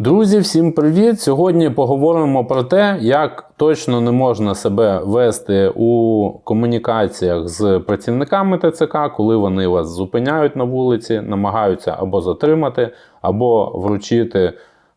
Друзі, всім привіт! Сьогодні поговоримо про те, як точно не можна себе вести у комунікаціях з працівниками ТЦК, коли вони вас зупиняють на вулиці, намагаються або затримати, або вручити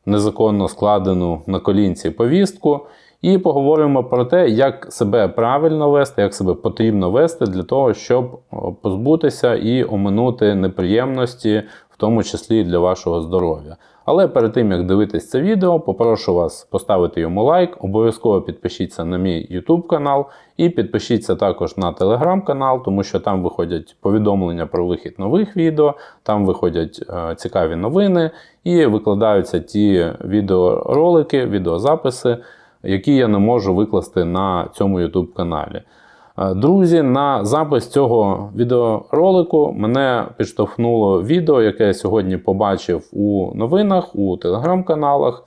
незаконно складену на колінці повістку. І поговоримо про те, як себе правильно вести, як себе потрібно вести для того, щоб позбутися і оминути неприємності, в тому числі для вашого здоров'я. Але перед тим як дивитись це відео, попрошу вас поставити йому лайк, обов'язково підпишіться на мій YouTube канал і підпишіться також на Telegram канал, тому що там виходять повідомлення про вихід нових відео, там виходять е, цікаві новини і викладаються ті відеоролики, відеозаписи, які я не можу викласти на цьому YouTube каналі. Е, Друзі, на запис цього відеоролику мене підштовхнуло відео, яке я сьогодні побачив у новинах, у телеграм-каналах.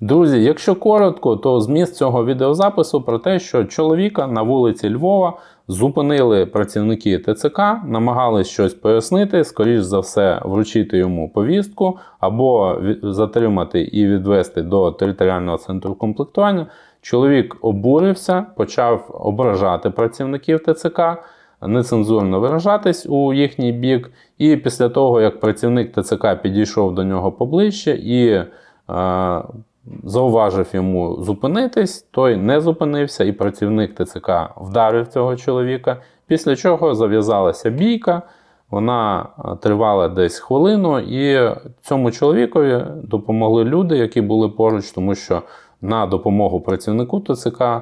Друзі, якщо коротко, то зміст цього відеозапису про те, що чоловіка на вулиці Львова зупинили працівники ТЦК, намагались щось пояснити, скоріш за все, вручити йому повістку або затримати і відвести до територіального центру комплектування. Чоловік обурився, почав ображати працівників ТЦК, нецензурно виражатись у їхній бік. І після того, як працівник ТЦК підійшов до нього поближче і е, зауважив йому зупинитись, той не зупинився, і працівник ТЦК вдарив цього чоловіка. Після чого зав'язалася бійка. Вона е, тривала десь хвилину, і цьому чоловікові допомогли люди, які були поруч, тому що на допомогу працівнику ТЦК е,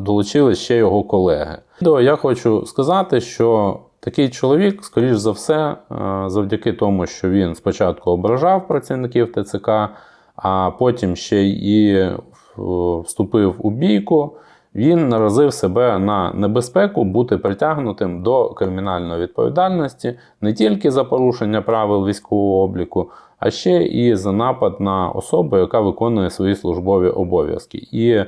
долучили ще його колеги. Я хочу сказати, що такий чоловік, скоріш за все, е, завдяки тому, що він спочатку ображав працівників ТЦК, а потім ще і е, вступив у бійку. Він наразив себе на небезпеку бути притягнутим до кримінальної відповідальності не тільки за порушення правил військового обліку, а ще і за напад на особу, яка виконує свої службові обов'язки. І е,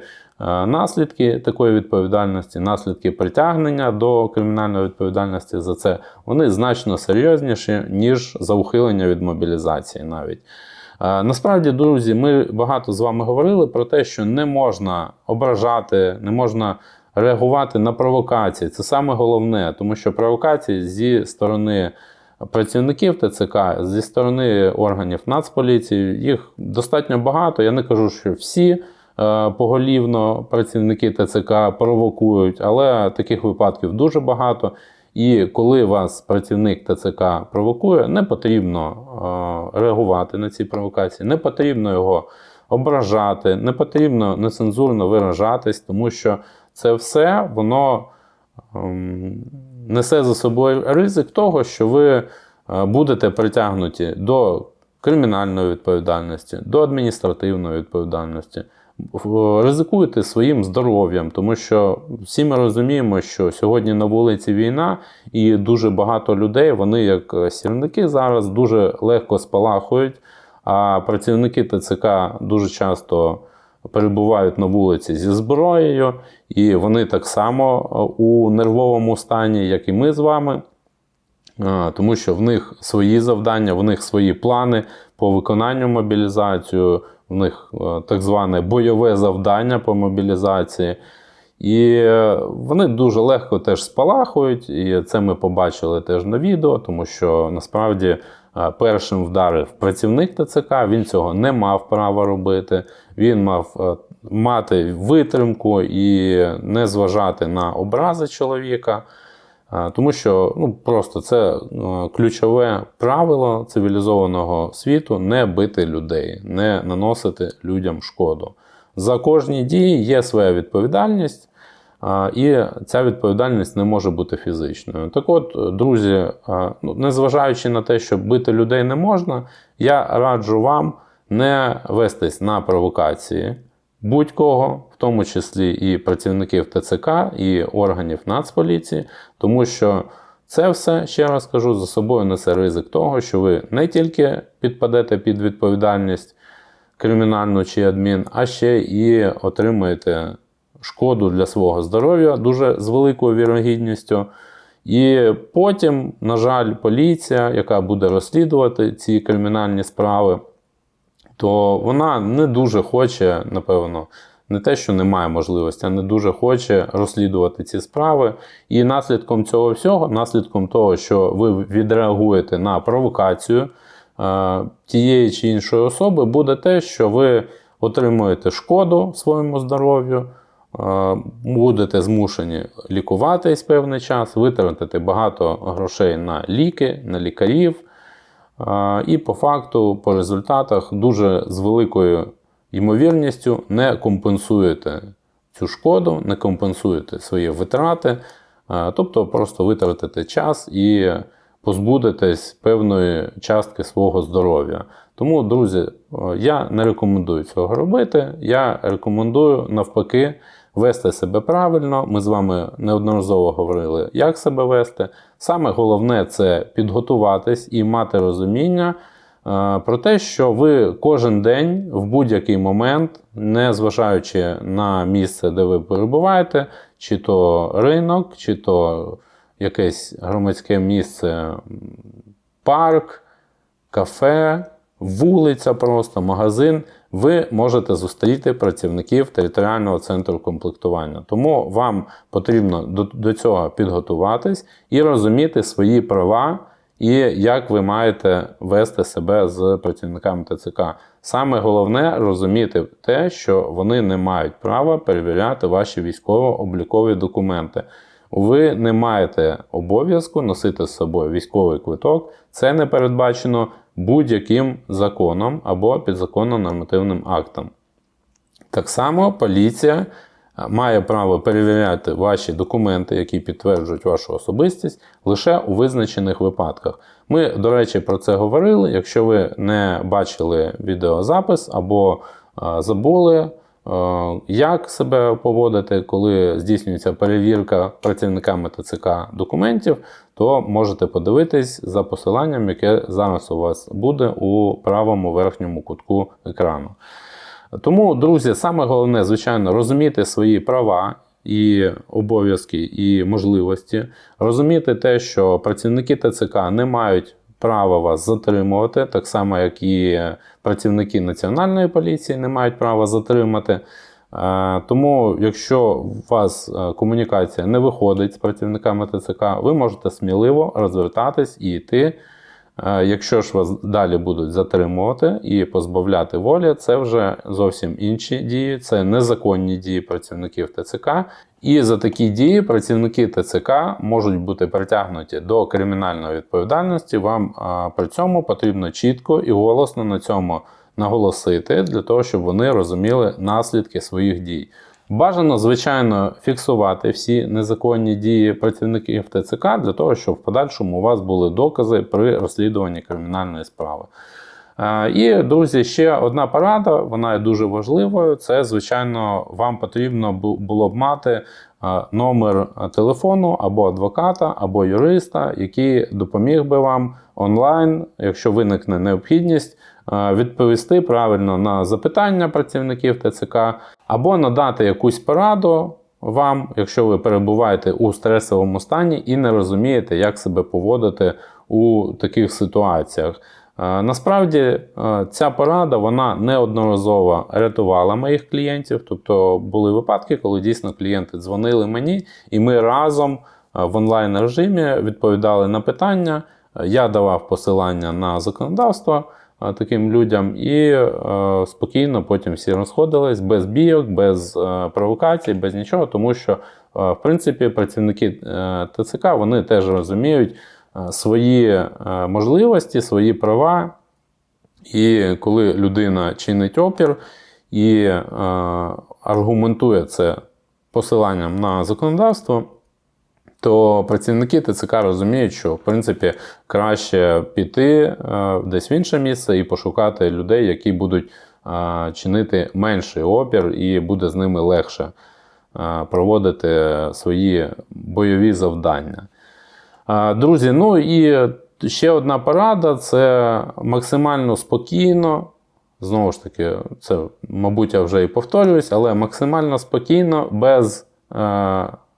наслідки такої відповідальності, наслідки притягнення до кримінальної відповідальності за це, вони значно серйозніші, ніж за ухилення від мобілізації навіть. Е, Насправді, друзі, ми багато з вами говорили про те, що не можна ображати, не можна реагувати на провокації. Це саме головне, тому що провокації зі сторони працівників ТЦК, зі сторони органів Нацполіції, їх достатньо багато. Я не кажу, що всі е, поголівно працівники ТЦК провокують, але таких випадків дуже багато. І коли вас працівник ТЦК провокує, не потрібно реагувати на ці провокації, не потрібно його ображати, не потрібно нецензурно виражатись, тому що це все воно ем, несе за собою ризик того, що ви е, будете притягнуті до кримінальної відповідальності, до адміністративної відповідальності. Ризикуєте своїм здоров'ям, тому що всі ми розуміємо, що сьогодні на вулиці війна, і дуже багато людей, вони як сірники зараз дуже легко спалахують, а працівники ТЦК дуже часто перебувають на вулиці зі зброєю, і вони так само е, у нервовому стані, як і ми з вами. Тому що в них свої завдання, в них свої плани по виконанню мобілізації, в них е, так зване бойове завдання по мобілізації. І е, вони дуже легко теж спалахують, і це ми побачили теж на відео, тому що насправді е, першим вдарив працівник ТЦК, він цього не мав права робити. Він мав мати витримку і не зважати на образи чоловіка. Тому що ну, просто це е, ключове правило цивілізованого світу не бити людей, не наносити людям шкоду. За кожні дії є своя відповідальність, і ця відповідальність не може бути фізичною. Так от, друзі, ну, незважаючи на те, що бити людей не можна, я раджу вам не вестись на провокації будь-кого, в тому числі і працівників ТЦК, і органів Нацполіції, тому що це все, ще раз кажу, за собою несе ризик того, що ви не тільки підпадете під відповідальність кримінальну чи адмін, а ще і отримаєте шкоду для свого здоров'я дуже з великою вірогідністю. І потім, на жаль, поліція, яка буде розслідувати ці кримінальні справи, то вона не дуже хоче, напевно, не те, що не має можливості, а не дуже хоче розслідувати ці справи. І наслідком цього всього, наслідком того, що ви відреагуєте на провокацію е, тієї чи іншої особи, буде те, що ви отримуєте шкоду своєму здоров'ю. е, Будете змушені лікуватись певний час, витратите багато грошей на ліки, на лікарів. І по факту, по результатах, дуже з великою ймовірністю не компенсуєте цю шкоду, не компенсуєте свої витрати, тобто просто витратите час і позбудетесь певної частки свого здоров'я. Тому, друзі, я не рекомендую цього робити. Я рекомендую навпаки вести себе правильно. Ми з вами неодноразово говорили, як себе вести. Саме головне це підготуватись і мати розуміння. е, Про те, що ви кожен день в будь-який момент, не зважаючи на місце, де ви перебуваєте, чи то ринок, чи то якесь громадське місце, парк, кафе, вулиця, просто магазин, ви можете зустріти працівників територіального центру комплектування. Тому вам потрібно до, до цього підготуватись і розуміти свої права. І як ви маєте вести себе з працівниками ТЦК. Саме головне розуміти те, що вони не мають права перевіряти ваші військово-облікові документи. Ви не маєте обов'язку носити з собою військовий квиток. Це не передбачено будь-яким законом або підзаконно нормативним актом. Так само поліція е, має право перевіряти ваші документи, які підтверджують вашу особистість, лише у визначених випадках. Ми, до речі, про це говорили. Якщо ви не бачили відеозапис або е, забули, як себе поводити, коли здійснюється перевірка працівниками ТЦК документів, то можете подивитись за посиланням, яке зараз у вас буде у правому верхньому кутку екрану. Тому, друзі, саме головне, звичайно, розуміти свої права і обов'язки і можливості, розуміти те, що працівники ТЦК не мають права вас затримувати, так само, як і працівники Національної поліції не мають права затримати. Е, Тому, якщо у вас е, комунікація не виходить з працівниками ТЦК, ви можете сміливо розвертатись і йти. Е, Якщо ж вас далі будуть затримувати і позбавляти волі, це вже зовсім інші дії, це незаконні дії працівників ТЦК. І за такі дії працівники ТЦК можуть бути притягнуті до кримінальної відповідальності. Вам а, при цьому потрібно чітко і голосно на цьому наголосити, для того, щоб вони розуміли наслідки своїх дій. Бажано, звичайно, фіксувати всі незаконні дії працівників ТЦК для того, щоб в подальшому у вас були докази при розслідуванні кримінальної справи. І, друзі, ще одна порада, вона є дуже важливою. Це, звичайно, вам потрібно було б мати номер телефону або адвоката, або юриста, який допоміг би вам онлайн, якщо виникне необхідність, відповісти правильно на запитання працівників ТЦК, або надати якусь пораду вам, якщо ви перебуваєте у стресовому стані і не розумієте, як себе поводити у таких ситуаціях. Е, Насправді е, ця порада вона неодноразово рятувала моїх клієнтів. Тобто були випадки, коли дійсно клієнти дзвонили мені, і ми разом е, в онлайн режимі відповідали на питання. Я давав посилання на законодавство таким людям, і спокійно потім всі розходились без бійок, без провокацій, без нічого, тому що, в принципі, працівники ТЦК вони теж розуміють свої е, можливості, свої права. І коли людина чинить опір і е, аргументує це посиланням на законодавство, то працівники ТЦК розуміють, що в принципі краще піти е, десь в інше місце і пошукати людей, які будуть е, чинити менший опір, і буде з ними легше е, проводити свої бойові завдання. Друзі, ну і ще одна порада це максимально спокійно. Знову ж таки, це, мабуть, я вже і повторююсь, але максимально спокійно, без е,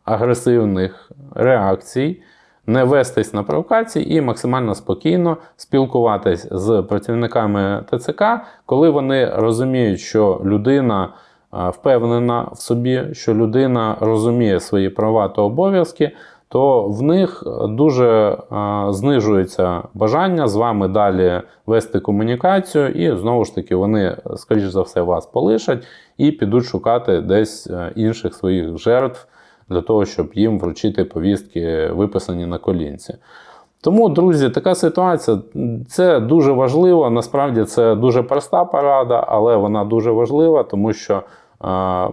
агресивних реакцій не вестись на провокації і максимально спокійно спілкуватись з працівниками ТЦК, коли вони розуміють, що людина е, впевнена в собі, що людина розуміє свої права та обов'язки, то в них дуже е, знижується бажання з вами далі вести комунікацію, і знову ж таки вони, скоріш за все, вас полишать і підуть шукати десь е, інших своїх жертв для того, щоб їм вручити повістки, виписані на колінці. Тому, друзі, така ситуація це дуже важливо. Насправді це дуже проста порада, але вона дуже важлива, тому що е,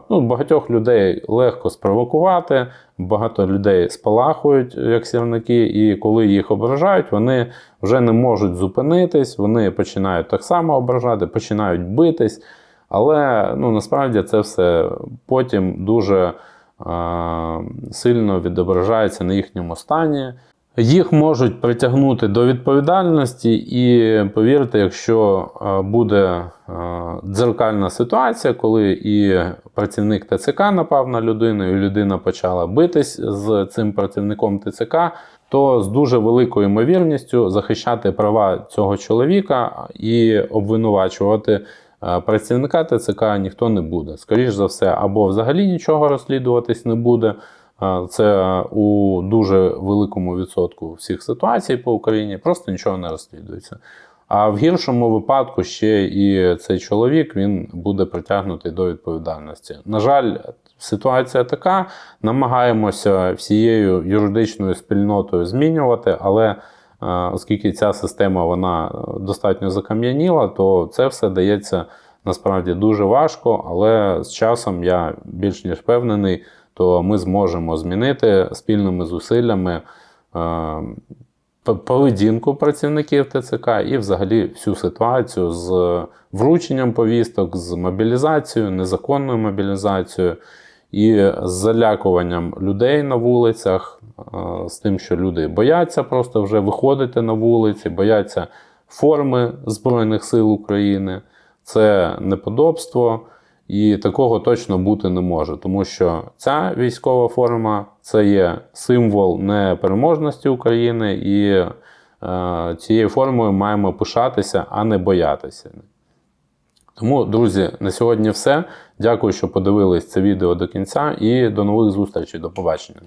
ну, багатьох людей легко спровокувати, багато людей спалахують як сірники, і коли їх ображають, вони вже не можуть зупинитись, вони починають так само ображати, починають битись. Але ну, насправді це все потім дуже сильно відображається на їхньому стані. Їх можуть притягнути до відповідальності, і повірте, якщо е, буде е, дзеркальна ситуація, коли і працівник ТЦК напав на людину, і людина почала битись з цим працівником ТЦК, то з дуже великою ймовірністю захищати права цього чоловіка і обвинувачувати е, працівника ТЦК ніхто не буде. Скоріше за все, або взагалі нічого розслідуватись не буде. Е, Це у дуже великому відсотку всіх ситуацій по Україні просто нічого не розслідується. А в гіршому випадку ще і цей чоловік він буде притягнутий до відповідальності. На жаль, ситуація така. Намагаємося всією юридичною спільнотою змінювати, але е, оскільки ця система вона достатньо закам'яніла, то це все дається насправді дуже важко. Але з часом я більш ніж впевнений, то ми зможемо змінити спільними зусиллями е, поведінку працівників ТЦК і взагалі всю ситуацію з врученням повісток, з мобілізацією, незаконною мобілізацією і з залякуванням людей на вулицях, е, з тим, що люди бояться просто вже виходити на вулиці, бояться форми Збройних сил України. Це неподобство. І такого точно бути не може, тому що ця військова форма це є символ непереможності України, і е, цією формою маємо пишатися, а не боятися. Тому, друзі, на сьогодні все. Дякую, що подивились це відео до кінця, і до нових зустрічей. До побачення.